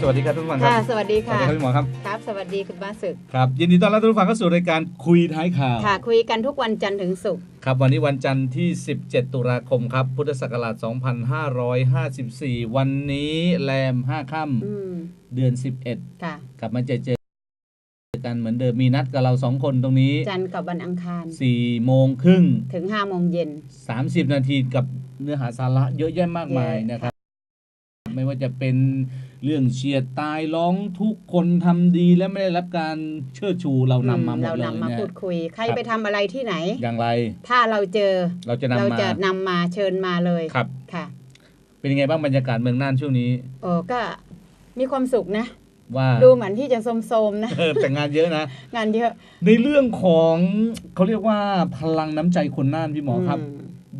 สวัสดีครับทุกท่านครัค่ะบสวัสดีสวัสค่ะดีครับพี่หมอครับ ครับ สวัสดีคุณบ้าศึก ครับ ยินดีต้อนรับทุกท่านเข้าสู่รายการคุยท้ายข่าว ค่ะ คุยกันทุกวันจันทร์ถึงศุกร์ ครับ วันนี้วันจันทร์ที่ 17 ตุลาคมครับ พุทธศักราช 2554 วันนี้แรม 5 ค่อืมำเดือนค่ะ11กลับมาเจอเจอกันเหมือนเดิมมีนัดกับเราสองคนตรงนี้ จันทร์กับวันอังคาร4โมงครึ่งถึง5โมงเย็น 30 นาทีกับเนื้อหาสาระเยอะแยะมากมายเยอะนะครับ ไม่ว่าจะเป็น เรื่องเฉียดตายร้องทุกคนทำดีและไม่ได้รับการเชิดชูเรานำมาหมดเราเลยนำมานะพูดคุยใครครับไปทำอะไรที่ไหน อย่างไร ถ้าเราเจอเราจะนำเรามาจะนำมาเชิญมาเลยครับค่ะ เป็นยังไงบ้างบรรยากาศเมืองน่านช่วงนี้โอ้ก็มีความสุขนะว่าดูเหมือนที่จะโสมๆนะเออแต่งานเยอะนะ งานเยอะ ในเรื่องของเขาเรียกว่าพลังน้ำใจคนน่านพี่หมอครับม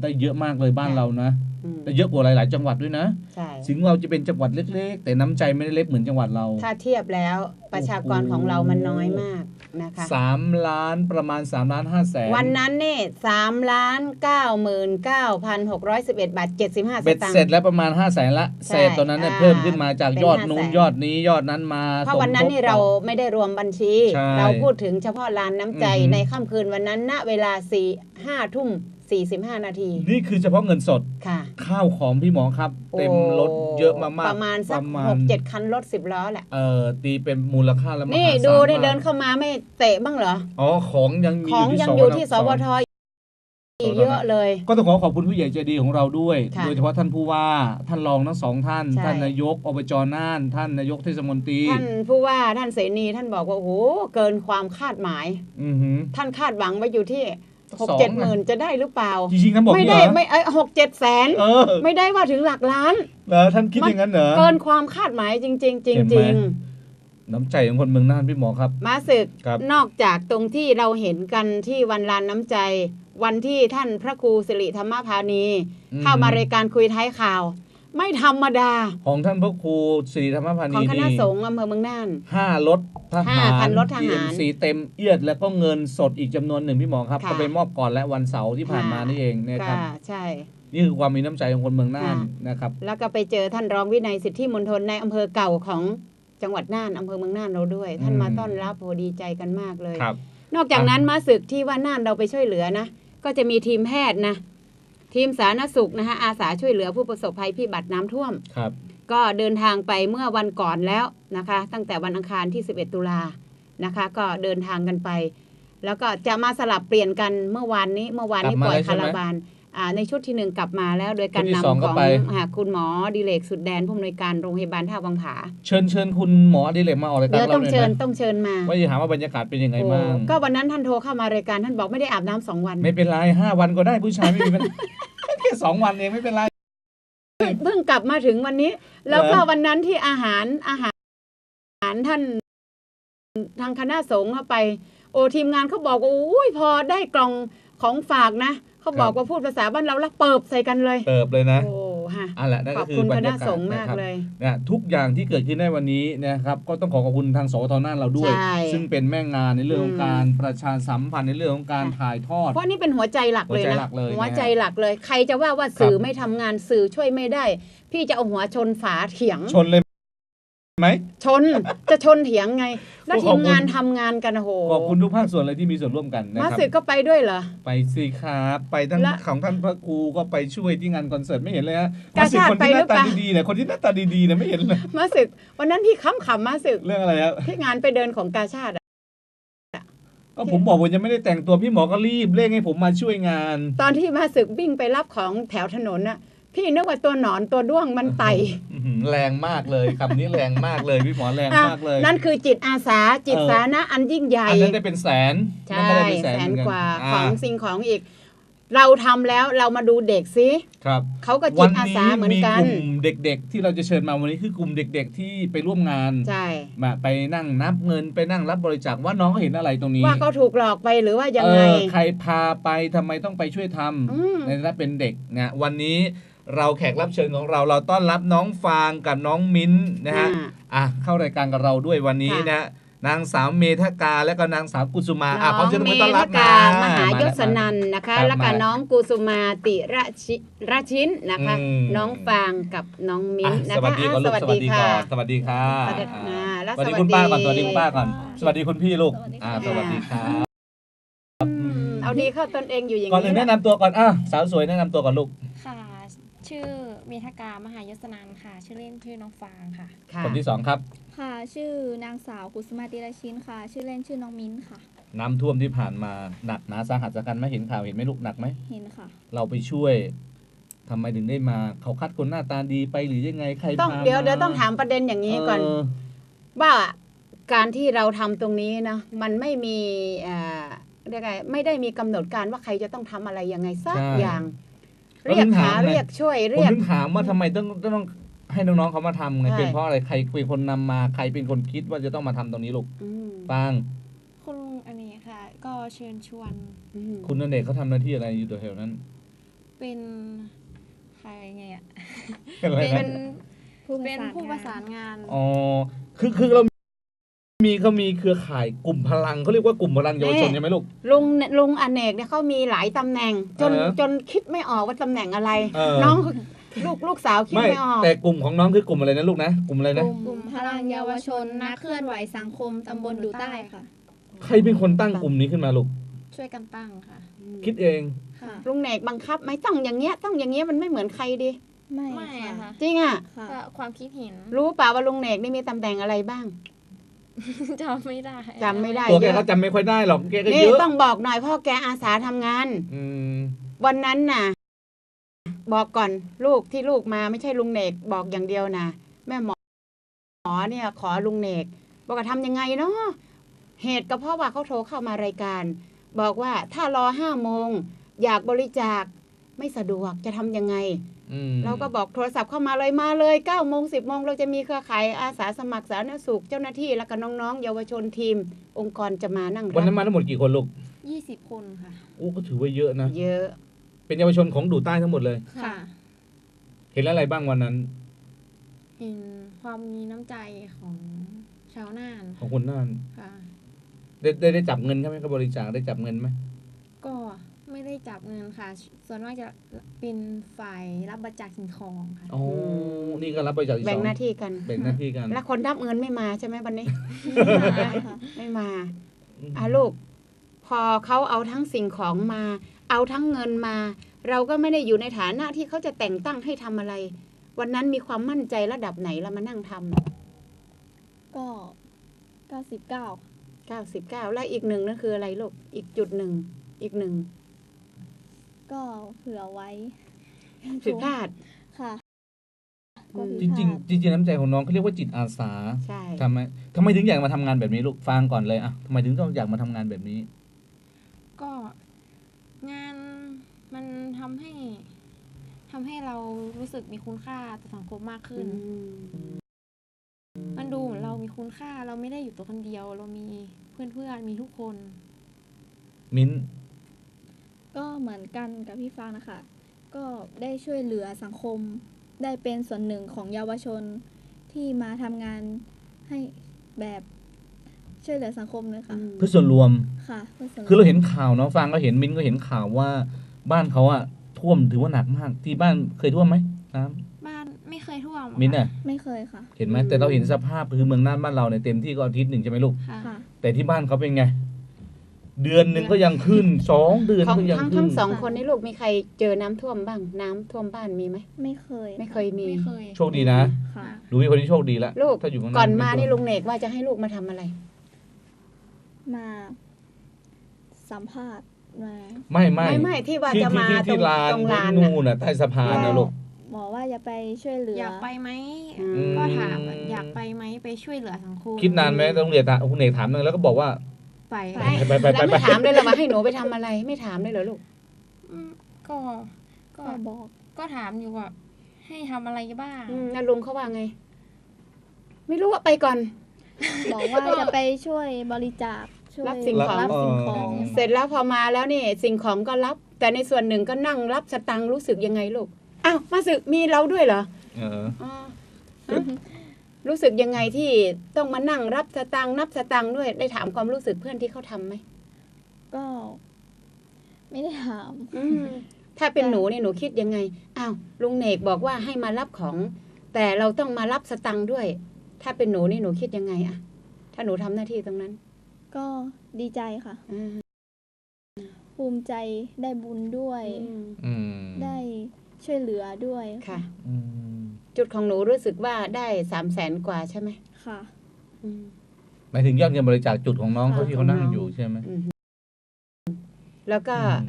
ได้เยอะมากเลยบ้านค่ะเรานะอืมได้เยอะกว่าหลาย ๆ จังหวัดด้วยนะใช่ถึงเราจะเป็นจังหวัดเล็ก ๆ แต่น้ำใจไม่ได้เล็กเหมือนจังหวัดเรา ถ้าเทียบแล้วประชากรของเรามันน้อยมากนะคะสามล้านประมาณ3ล้าน5แสนวันนั้นนี่สามล้านเก้าหมื่นเก้าพันหกร้อยสิบเอ็ดบาทเจ็ดสิบห้าสเบ็ดตางเสร็จค์แล้วประมาณ5แสนละใช่เศษตัวนั้นเนี่ยอ่าเพิ่มขึ้นมาจากเป็นยอดนู้น500,000ยอดนี้ยอดนั้นมาเพราะวันนั้นนี่สมทบเราไม่ได้รวมบัญชีใช่เราพูดถึงเฉพาะลานน้ำใจอือหือในค่ำคืนวันนั้นณเวลาสี่ห้าทุ่ม สี่สิบห้านาที นี่คือเฉพาะเงินสดค่ะ ข้าวของพี่หมอครับ เต็มโอ้รถเยอะมากๆประมาณสักประมาหณกเจ็ดคันรถสิบล้อแหละเอ่อตีเป็นมูลค่าแล้วมหานี่ศาลดูนี่มากเดินเข้ามาไม่เตะบ้างเหรออ๋อของยังมีของที่ยังสอยู่ที่สวทสอีกเยอะเลย ก็ต้องขอขอบคุณผู้ใหญ่ใจดีของเราด้วยค่ะโดยเฉพาะท่านผู้ว่า ท่านรองทั้งสองท่านใช่ท่านนายกอบจน่าน ท่านนายกเทศมนตรี ท่านผู้ว่าท่านเสนีท่านบอกว่าโอ้โหเกินความคาดหมายอือหือท่านคาดหวังไว้อยู่ที่ หกสองเจ็ดหนะมื่นจะได้หรือเปล่า จริงๆท่านบอกไม่นี่ได้เหรอไม่เอ้หกเจ็ดแสนเออไม่ได้ว่าถึงหลักล้านเหรอท่านคิดอย่างนั้นเหรอเกินความคาดหมายจริง ๆจเห็นไหมริงน้ำใจของคนเมืองน่านพี่หมอครับๆมาศึกครับนอกจากตรงที่เราเห็นกันที่วันลานน้ำใจ วันที่ท่านพระครูสิริธรรมพานีอืมเข้ามารายการคุยท้ายข่าว ไม่ธรรมดา ของท่านพระครูศรีธรรมพาขอนีงคณะนี่สงฆ์อำเภอเมืองน่านห้ารถทหาห้ารคันรถทหาร GMC เต็มเอียดแล้วก็เงินสดอีกจำนวนหนึ่งพี่หมอครับค่ะก็ไปมอบก่อนและวันเสาร์ที่ผ่านมานี่เองนะครับค่ะใช่นี่คือความมีน้ำใจของคนเมืองน่านค่ะนะครับ แล้วก็ไปเจอท่านรองวินัยสิทธิมณฑลในอำเภอเก่าของจังหวัดน่านอำเภอเมืองน่านเราด้วย ท่านอืมมาต้อนรับโหดีใจกันมากเลยครับนอกจากอะนั้นมาศึกที่ว่าน่านเราไปช่วยเหลือนะก็จะมีทีมแพทย์นะ ทีมสาธารณสุขนะคะอาสาช่วยเหลือผู้ประสบภัยพิบัติน้ำท่วมครับ ก็เดินทางไปเมื่อวันก่อนแล้วนะคะ ตั้งแต่วันอังคารที่ 11 ตุลานะคะ ก็เดินทางกันไป แล้วก็จะมาสลับเปลี่ยนกันเมื่อวานนี้ เมื่อวานนี้กลับปมาล่อยแล้วใช่คาไหมราบานอ่า ในชุดที่หนึ่งกลับมาแล้วโดยการชุดที่สองนำก็ของไปอ่าคุณหมอดิเลกสุดแดนผู้อำนวยการโรงพยาบาลท่าวังผา เชิญเชิญคุณหมออดิเลกมาออกรายการเดี๋ยวเราต้องหน่อยเชิญนะต้องเชิญมาว่าจะถามว่าบรรยากาศเป็นยังไงโอ้บ้างก็วันนั้นท่านโทรเข้ามารายการท่านบอกไม่ได้อาบน้ำสองวัน ไม่เป็นไรห้าวันก็ได้ผู้ชายไม่มีปัญหาแค่สองวันเองไม่เป็นไรเพิ่งกลับมาถึงวันนี้ แล้วก็เหรอวันนั้นที่อาหารอาหารอาหารท่านทางคณะสงฆ์เข้าไป โอ้ทีมงานเขาบอกว่าอุ้ยพอได้กล่อง ของฝากนะเขาบอกว่าพูดภาษาบ้านเราแล้วเปิบใส่กันเลย เติบเลยนะ โอ้ฮะอะแหละนั่นขก็อบคืคุอณบรครณะยากาสศงฆ์มากนะครับเลยนะทุกอย่างที่เกิดขึ้นในวันนี้นะครับ ก็ต้องขอขอบคุณทางสวทน่านเราด้วยใช่ซึ่งเป็นแม่งานในเรื่องของอืมการประชาสัมพันธ์ในเรื่องของการค่ะถ่ายทอด เพราะนี่เป็นหัวใจหลักเลยหัวใจนะหลักเลยหัวนะฮะใจหลักเลย ใครจะว่าว่าสื่อครับไม่ทำงานสื่อช่วยไม่ได้ พี่จะเอาหัวชนฝาเถียงชนเลย ไหมชนจะชนเถียงไง แล้วขทีอบมคุณงานทำงานกันโอ้โหขอบคุณทุกภาคส่วนเลยที่มีส่วนร่วมกันนะมาครับสึกก็ไปด้วยเหรอไปสิครับไปท่านและของท่านพระครูก็ไปช่วยที่งานคอนเสิร์ตไม่เห็นเลยฮะกาชาติคนที่หน้าไปหรือเปตาล่าดีๆเนี่ยคนที่หน้าตาดีๆเนี่ยไม่เห็นเลยมาสึกวันนั้นพี่ขำขำมาสึกเรื่องอะไรครับที่งานไปเดินของกาชาติอะก็ผมบอกว่ายังไม่ได้แต่งตัวพี่หมอก็รีบเร่งให้ผมมาช่วยงาน ตอนที่มาสึกวิ่งไปรับของแถวถนนน่ะ พี่นึกว่าตัวหนอนตัวด้วงมันไต่อื้อหือแรงมากเลยคำนี้แรงมากเลยพี่หมอแรงอะมากเลย นั่นคือจิตอาสาจิตเออสาธารณะอันยิ่งใหญ่อันนั้นได้เป็นแสนใช่นั่นก็ได้เป็นแสนเหมือกว่าอ่ของสิ่งของอีก เราทำแล้วเรามาดูเด็กสิครับเขาก็จิวัตอานี้สาเหมือนมีกักนลุ่มเด็ก ๆ ที่เราจะเชิญมาวันนี้คือกลุ่มเด็ก ๆ ที่ไปร่วมงานใช่มาไปนั่งนับเงินไปนั่งรับบริจาคว่าน้องเขาเห็นอะไรตรงนี้ ว่าเขาถูกหลอกไปหรือว่ายังไงเออใครพาไปทำไมต้องไปช่วยทอืมำในฐานะเป็นเด็กนะวันนี้เราแขกรับเชิญของเราเราต้อนรับน้องฟางกับน้องมิ้นท์นะฮะอ่าอะเข้ารายการกับเราด้วยวันนี้ค่ะนะนางสาวเมธกาและก็นางสาวกุสุมาอะขอเชิญเมมือต้อนรับธนะกามหายศมานันท์นะคะครับแล้วก็มาน้องกุสุมาติระชิระชินนะคะอืมน้องฟางกับน้องมิ้นอะนะสวัสคะดีอะก่อนสลูกวัสสวัดีสดีค่ะก่อนสวัสดีค่ะสวัสดีอ่าอ่าแล้วสวัสดีสวัสดีคุณป้าก่อนสวัสดีคุณป้าก่อนค่ะสวัสดีคุณพี่ลูกสวัสดีค่ะอ่าสวัสดีครับอืมเอาดีเข้าตนเองอยู่อย่างก่อนอื่นนี้แนะนำตัวก่อนอะสาวสวยแนะนำตัวก่อนลูกค่ะ ชื่อเมธกามหายศนันท์ค่ะ ชื่อเล่นชื่อน้องฟางค่ะ ค่ะคนที่สองครับ ค่ะ ชื่อนางสาวกุสุมาติราชินค่ะ ชื่อเล่นชื่อน้องมิ้นค่ะ น้ำท่วมที่ผ่านมาหนักหนาสาหัสสากันไหมเห็นข่าวเห็นไหมลูกหนักไหม เห็นค่ะ เราไปช่วยทำไมถึงได้มา เขาคัดคนหน้าตาดีไปหรือยังไงใครต้องพาเดี๋ยวมาเดี๋ยวต้องถามประเด็นอย่างนี้ก่อน เว่าการที่เราทำตรงนี้นะมันไม่มีเอ่อเรียกไงไม่ได้มีกำหนดการว่าใครจะต้องทำอะไรยังไงสักใช่ อย่าง เราเรียกถึงถาหามไงเรียกช่วยผมเรียกถึงถามว่าทำไมต้องต้องให้น้องๆเขามาทำไงใช่เป็นเพราะอะไรใครเป็นคนนำมาใครเป็นคนคิดว่าจะต้องมาทำตรงนี้ลูกอืมปางคุณลุงอันนี้ค่ะ ก็เชิญชวนอืมคุณนเนกเขาทำหน้าที่อะไรอยู่แถวๆนั้น เป็นใครไงอะอะไรเป็นะนผู้ประเป็นสานผู้งานประสานงานอ๋อคือคือเรา มีเขามีเครือข่ายกลุ่มพลังเขาเรียกว่ากลุ่มพลังเยาวชนใช่ไหมลูกลุงลุงอเนกเนี่ยเขามีหลายตำแหน่ง จนเออจนคิดไม่ออกว่าตำแหน่งอะไรเออน้องลูกลูกสาวคิดไม่ไม่ออกแต่กลุ่มของน้องคือกลุ่มอะไรนะลูกนะกลุ่มอะไรนะกลุ่มพลังเยาวชนนักเคลื่อนไหวสังคมตำบลดูใต้ค่ะ ใครเป็นคนตั้งกลุ่มนี้ขึ้นมาลูกช่วยกันตั้งค่ะ คิดเองค่ะลุงเนกบังคับไหมต้องอย่างเงี้ยต้องอย่างเงี้ยมันไม่เหมือนใครดิไม่ไม่อะค่ะจริงอะค่ะก็ความคิดเห็นรู้เปล่าว่าลุงเนกนี่มีตำแหน่งอะไรบ้าง จำไม่ได้จำไม่ได้ตัวแกเยอะก็จำไม่ค่อยได้หรอกแกก็นี่เยอะต้องบอกหน่อยเพ่อแกอาสาทำงาน อืมวันนั้นน่ะ บอกก่อนลูกที่ลูกมาไม่ใช่ลุงเนกบอกอย่างเดียวนะแม่หมอหมอเนี่ย ขอลุงเนกบอกว่าทำยังไงเนาะเหตุก็เพราะว่าเขาโทรเข้ามารายการ บอกว่าถ้ารอห้าโมงอยากบริจาค ไม่สะดวกจะทำยังไงอืมเราก็บอกโทรศัพท์เข้ามาเลยมาเลย9ก้าโมงสิบโมงเราจะมีเครือข่ายอาสาสมัครสาธารณสุขเจ้าหน้าที่แล้วก็น้องๆ เยาวชนทีม องค์กรจะมานั่งวันนั้นรับมาทั้งหมดกี่คนลูกยี่สิบคนค่ะโอ้ก็ถือว่าเยอะนะเยอะ เป็นเยาวชนของดูใต้ทั้งหมดเลยค่ะ เห็นแล้วอะไรบ้างวันนั้นเห็นความมีน้ำใจของชาวน่านของคนน่านค่ะได้ได้ได้จับเงินใช่ไหมเขาบริจาคได้จับเงินไหมก็ ไม่ได้จับเงินค่ะ ส่วนมากจะเป็นฝ่ายรับบริจาคสิ่งของค่ะอ๋อนี่ก็รับบริจาคอีกแบ่สงองหน้าที่กัน แบ่งหน้าที่กัน แล้วคนรับเงินไม่มาใช่ไหมวันนี้ค่ะไม่มาอะลูก พอเขาเอาทั้งสิ่งของมา เอาทั้งเงินมา เราก็ไม่ได้อยู่ในฐานะที่เขาจะแต่งตั้งให้ทำอะไร วันนั้นมีความมั่นใจระดับไหนเรามานั่งทำก็เก้าสิบเก้าเก้าสิบเก้าแล้วอีกหนึ่งนั่นคืออะไรลูก อีกจุดหนึ่ง อีกหนึ่ง ก็เผื่อไว้ผิดพลาดค่ะอืก็มผิจดพริงลาดๆจริงๆน้ำใจของน้องเขาเรียกว่าจิตอาสาใช่ทำไมทำไมถึงอยากมาทำงานแบบนี้ลูกฟังก่อนเลยอะทำไมถึงต้องอยากมาทำงานแบบนี้ ก็งานมันทำให้ทำให้เรารู้สึกมีคุณค่าต่อสังคมมากขึ้น มันดูเหมือนเรามีคุณค่าเราไม่ได้อยู่ตัวคนเดียว เรามีเพื่อนๆมีทุกคน มิ้น ก็เหมือนกันกับพี่ฟ้านะคะ ก็ได้ช่วยเหลือสังคม ได้เป็นส่วนหนึ่งของเยาวชนที่มาทำงานให้แบบช่วยเหลือสังคมเลยค่ะ เพื่อส่วนรวมค่ะพื่ส่วนวมคือเราเห็นข่าวเนาะฟังก็เห็นมิ้นก็เห็นข่าวว่าบ้านเขาอะท่วมถือว่าหนักมาก ที่บ้านเคยท่วมไหมน้บ้านไม่เคยท่วมำมิ้นอะไม่เคยค่ะ เห็นไหมแต่เราเห็นสภาพคือเมืองน่านบ้านเราเนี่ยเต็มที่ก็อาทิตย์หนึ่งใช่ไหมลูกค่ะค่ะแต่ที่บ้านเขาเป็นไง เดือนหนึ่งก็ยังขึ้นสองเดือนของก็ยังทั้งขึ้ทั้น งสองคนนี่ลูกมีใครเจอน้ำท่วมบ้าง น้ำท่วมบ้านมีไหม ไม่เคยไม่เคยมี ไม่เคย โชคดีนะ ค่ะดูพี่คนนี้โชคดีแล้วลูก ถ้าอยู่เมืองก่อนมาไท่วนี่ลุงเนกว่าจะให้ลูกมาทำอะไร มาสัมภาษณ์มาไม่ไม่ไม่ไม่ที่ว่าที่จะที่มาที่ตรที่งลานตรงลานนู่น่ะ นน่ะใต้สะพานนะลูก หมอว่าจะไปช่วยเหลือออยากไปไหม อืม ก็ถามอยากไปไหมไปช่วยเหลือสังคมคิดนานไหมต้องเรียนถามคุณเอกถามหนึงแล้วก็บอกว่า ไปไปไปไปไปแล้วไม่ถามเลยเหรอว่าให้หนูไปทำอะไร ไม่ถามเลยเหรอลูกอืมก็ก็ก็บอกก็ถามอยู่ว่าให้ทำอะไรบ้างอืมแล้วลุงเขาว่าไง ไม่รู้ว่าไปก่อน บอกว่าจะไปช่วยบริจาคช่วยรับสิ่งของรับสิ่งของ เสร็จแล้วพอมาแล้วนี่สิ่งของก็รับ แต่ในส่วนหนึ่งก็นั่งรับสตังค์รู้สึกยังไงลูกอ้าวมาสึกมีเราด้วยเหรอเอออ๋อ รู้สึกยังไงที่ต้องมานั่งรับสตังค์นับสตังค์ด้วยได้ถามความรู้สึกเพื่อนที่เขาทำไหมก็ ไม่ได้ถามอืมถ้าเป็นหนูเนี่ยหนูคิดยังไงอ้าวลุงเนกบอกว่าให้มารับของ แต่เราต้องมารับสตังค์ด้วย ถ้าเป็นหนูนี่หนูคิดยังไงอะถ้าหนูทำหน้าที่ตรงนั้น ก็ดีใจค่ะ อืมภูมิใจได้บุญด้วย อืมได้ช่วยเหลือด้วย ค่ะ อืม จุดของหนูรู้สึกว่าได้สามแสนกว่าใช่ไหมค่ะ อืม หมายถึงยอดเงินบริจาคจุดของน้องเขาค่ะที่เขานั่งของน้องอยู่ใช่ไหมอืมแล้วก็อืม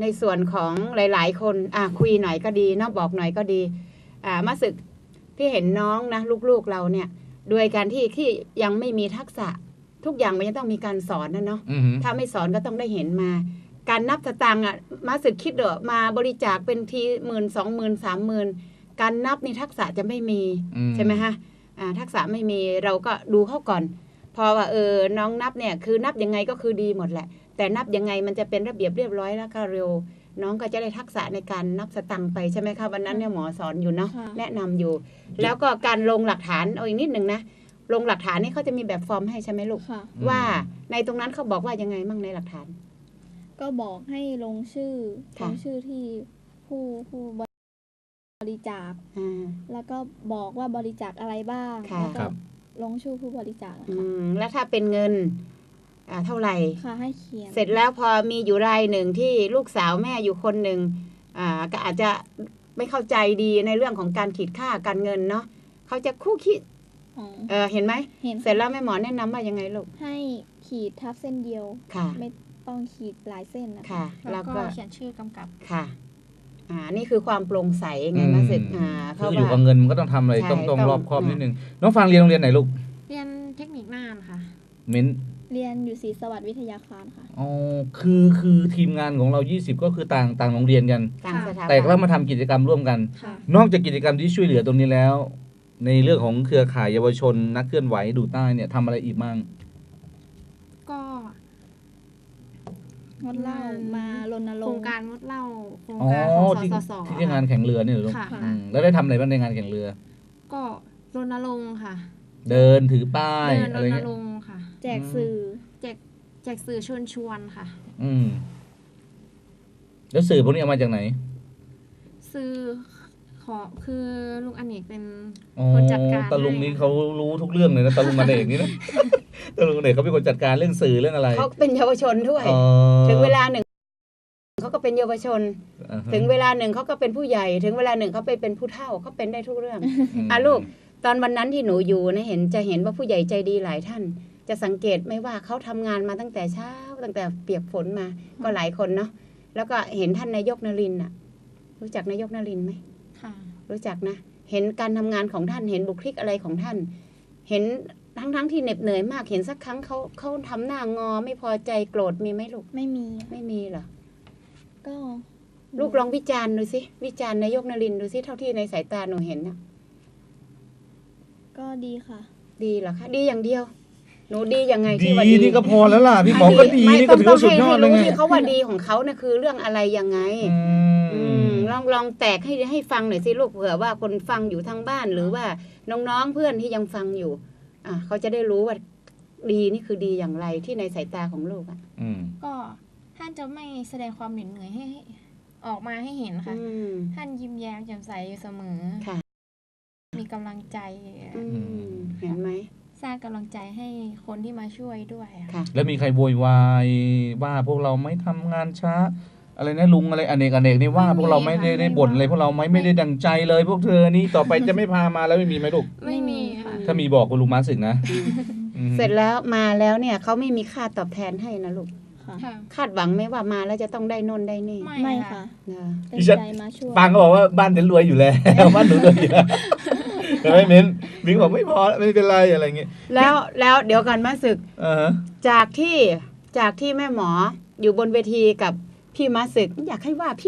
ในส่วนของหลาย ๆ คนอะคุยหน่อยก็ดีเนอะบอกหน่อยก็ดี อ่ามาสึกพี่เห็นน้องนะลูก ๆเราเนี่ยโดยการที่ที่ยังไม่มีทักษะ ทุกอย่างมันจะต้องมีการสอนนะเนาะอืมถ้าไม่สอนก็ต้องได้เห็นมา การนับสตางค์อะมาสึกคิดเดอะมาบริจาคเป็นทีหมื่นสองหมื่นสามหมื่น การนับนี่ทักษะจะไม่มีอืใช่ไหมฮะอ่าทักษะไม่มีเราก็ดูเขาก่อน พอว่าเออน้องนับเนี่ยคือนับยังไงก็คือดีหมดแหละ แต่นับยังไงมันจะเป็นระเบียบเรียบร้อยแล้วก็เร็ว น้องก็จะได้ทักษะในการนับสตังค์ไปใช่ไหมคะวันนั้นเนี่ยหมอสอนอยู่เนาะค่ะแนะนำอยู่ แล้วก็การลงหลักฐานเอาอีกนิดหนึ่งนะลงหลักฐานนี่เขาจะมีแบบฟอร์มให้ใช่ไหมลูกค่ะว่าในตรงนั้นเขาบอกว่ายังไงมั่งในหลักฐาน ก็บอกให้ลงชื่อลค่ะงชื่อที่ผู้ผู้ บริจาค อ่า แล้วก็บอกว่าบริจาคอะไรบ้าง ค่ะ แล้วคก็รับ ลงชื่อผู้บริจาคนะอืคะมแล้วถ้าเป็นเงิน อ่าเท่าไหร่ ค่ะให้เขียน เสร็จแล้วพอมีอยู่รายหนึ่งที่ลูกสาวแม่อยู่คนหนึ่งอ่าก็อาจจะไม่เข้าใจดีในเรื่องของการขีดค่าการเงินเนาะเขาจะคู่คิดอ๋อ เออเห็นไหม เห็นเสร็จแล้วแม่หมอแนะนำว่ายังไงลูกให้ขีดทับเส้นเดียว ค่ะ ไม่ต้องขีดหลายเส้นนะคะ ค่ะ แล้แล้ววก็ก็เขียนชื่อกำกับ ค่ะ อ่านี่คือความโปร่งใสไงอืมมาสึกอ่าเพคือราะอยู่ว่ากับเงินมันก็ต้องทำอะไรใช่ต้องต้องต้องรอบคอบอ่านินิดนึงน้องฟังเรียนโรงเรียนไหนลูกเรียนเทคนิคน่านค่ะเม้นเรียนอยู่ศรีสวัสดิ์วิทยาคารค่ะอ๋อคือคือทีมงานของเรา 20 ก็คือต่างต่างโรงเรียนกันต่างสถาบันแต่ก็มาทำกิจกรรมร่วมกันค่ะนอกจากกิจกรรมที่ช่วยเหลือตรงนี้แล้ว ในเรื่องของเครือข่ายเยาวชนนักเคลื่อนไหวดูใต้เนี่ยทำอะไรอีกบ้าง ก็ งดเหล้าอืมมารณโครรงงค์การงดเหล้าโครงอ๋อการของที่สสสที่งานแข่งเรือเนี่ยเหรอลูกค่ะอืมแล้วได้ทำอะไรบ้างในงานแข่งเรือ ก็รณรงค์ค่ะเดินถือป้ายเดินอะไรรณเงี้ยรงค์ค่ะ แจกสื่อแจกแจกสื่อชวนชวนค่ะ อืม แล้วสื่อพวกนี้เอามาจากไหน สื่อ ขอคือลุงอเนกเป็นอ๋อคนจัดการตาลุงให้นี้เขารู้ทุกเรื่องเลยนะตาลุงมาเอกนี่นะตาลุงมาเอกเขาเป็นคนจัดการเรื่องสื่อเรื่องอะไรเขาเป็นเยาวชนด้วยอ๋อถึงเวลาหนึ่งเขาก็เป็นเยาวชนอ่าฮะถึงเวลาหนึ่งเขาก็เป็นผู้ใหญ่ ถึงเวลาหนึ่งเขาไปเป็นผู้เฒ่าเขาเป็นได้ทุกเรื่องมอะลูกตอนวันนั้นที่หนูอยู่นะเห็นจะเห็นว่าผู้ใหญ่ใจดีหลายท่าน จะสังเกตไหม่ว่าเขาทำงานมาตั้งแต่เช้า ตั้งแต่เปียกฝนมาก็หลายคนเนาะแล้วก็เห็นท่านนายกนรินทร์น่ะ รู้จักนายกนรินทร์ไหมค่ะ รู้จักนะ เห็นการทำงานของท่าน เห็นบุคลิกอะไรของท่าน เห็นทั้งทั้งๆที่เหน็บเหนื่อยมาก เห็นสักครั้งเขาเขาทำหน้างอไม่พอใจโกรธมีไหมลูก ไม่มี ไม่มีเหรอ ก็ ลูกลองวิจารณ์ดูสิ วิจารณ์นายกนรินทร์ดูสิเท่าที่ในสายตาหนูเห็นนะก็ดีค่ะ ดีเหรอคะ ดีอย่างเดียวหนูดียังไงดีที่ว่าดีนี่ก็พอแล้วล่ะพี่หมอก็ดีไม่นี่ก็ถือว่าสุดยอดเลยต้องไงให้รู้ที่เขาว่าดีของเขาเนี่ยคือเรื่องอะไรยังไง อือืมม ลองลองแตกให้ให้ฟังหน่อยสิลูกเผื่อว่าคนฟังอยู่ทางบ้านหรือว่าน้องๆเพื่อนที่ยังฟังอยู่ อะเขาจะได้รู้ว่าดีนี่คือดีอย่างไรที่ในสายตาของลูกอะอืมก็ท่านจะไม่แสดงความเหน็ดเหนื่อยให้ให้ออกมาให้เห็นค่ะอืมท่านยิ้มแย้มแจ่มใสอยู่เสมอค่ะ มีกำลังใจอืมเห็นไหมสร้างกำลังใจให้คนที่มาช่วยด้วยค่ะค่ะ แล้วมีใครโวยวายว่าพวกเราไม่ทำงานช้า อะไรนะลุงอะไรอเนกอเนกนี่ว่าพวกเราไม่ได้ได้บ่นอะไรพวกเราไม่ไม่ได้ดังใจเลย พวกเธอนี่ต่อไปจะไม่พามาแล้วไม่มีไหมลูกไม่มีค่ะถ้ามีบอกคุณลุงมาสึกนะอืมเสร็จแล้วมาแล้วเนี่ยเขาไม่มีค่าตอบแทนให้นะลูกค่ะค่ะคาดหวังไหมว่ามาแล้วจะต้องได้โน่นได้นี่ไม่ไม่ค่ะค่ะนะเต็มดิฉันใจมาช่วยปางก็บอกว่าบ้านฉันรวยอยู่แล้ว บ้านหนูรวยอยู่แล้วแต่ไม่เม้นมิงบอกไม่พอไม่เป็นไรอะไรเงี้ยแล้วแล้วเดี๋ยวกันมาศึกอ่าฮะจากที่จากที่แม่หมออยู่บนเวทีกับ พี่มาศึกอยากให้ว่าพี่